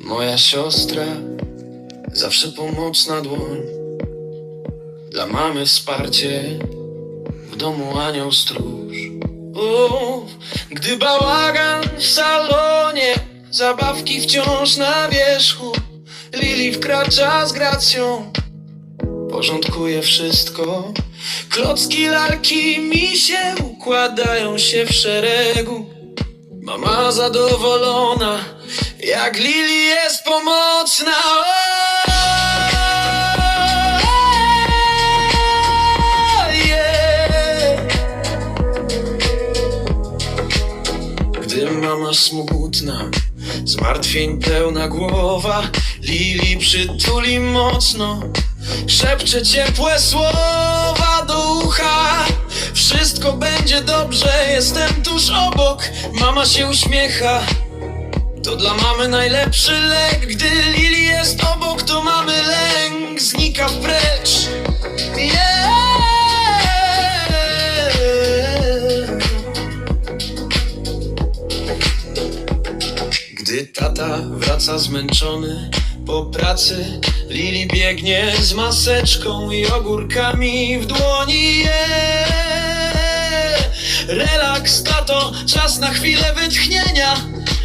Moja siostra, zawsze pomocna dłoń. Dla mamy wsparcie, w domu anioł stróż. O, gdy bałagan w salonie, zabawki wciąż na wierzchu. Lili wkracza z gracją, porządkuje wszystko. Klocki, lalki, mi się układają się w szeregu. Mama zadowolona, jak Lili jest pomocna. O, yeah. Gdy mama smutna, zmartwień pełna głowa, Lili przytuli mocno, szepcze ciepłe słowa jestem tuż obok, mama się uśmiecha. To dla mamy najlepszy lek, gdy Lili jest obok, to mamy lęk znika precz. Gdy tata wraca zmęczony po pracy, Lili biegnie z maseczką i ogórkami w dłoni. Yeah. Relaks, tato, czas na chwilę wytchnienia.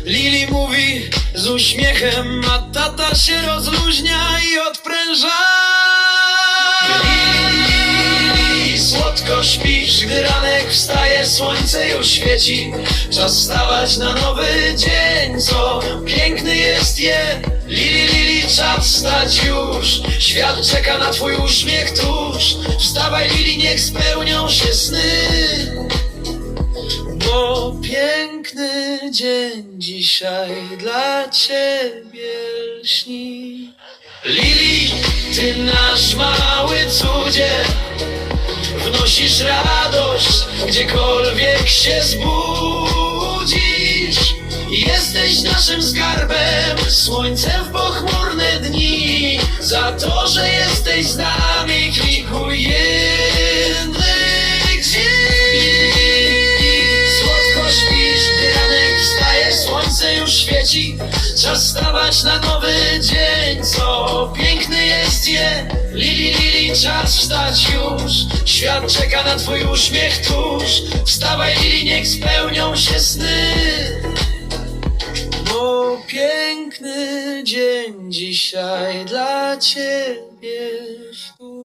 Lili mówi z uśmiechem, a tata się rozluźnia i odpręża. Słodko śpisz, gdy ranek wstaje, słońce już świeci. Czas wstawać na nowy dzień, co piękny jest je. Lili, Lili, czas wstać już. Świat czeka na twój uśmiech tuż. Wstawaj, Lili, niech spełnią się sny. Piękny dzień dzisiaj dla ciebie śni. Lili, ty nasz mały cudzie, wnosisz radość, gdziekolwiek się zbudzisz. Jesteś naszym skarbem, słońcem w pochmurne dni. Za to, że jesteś z nami, świeci. Czas stawać na nowy dzień, co piękny jest je. Lili, Lili, czas wstać już. Świat czeka na twój uśmiech tuż. Wstawaj, Lili, niech spełnią się sny. Bo piękny dzień dzisiaj dla ciebie.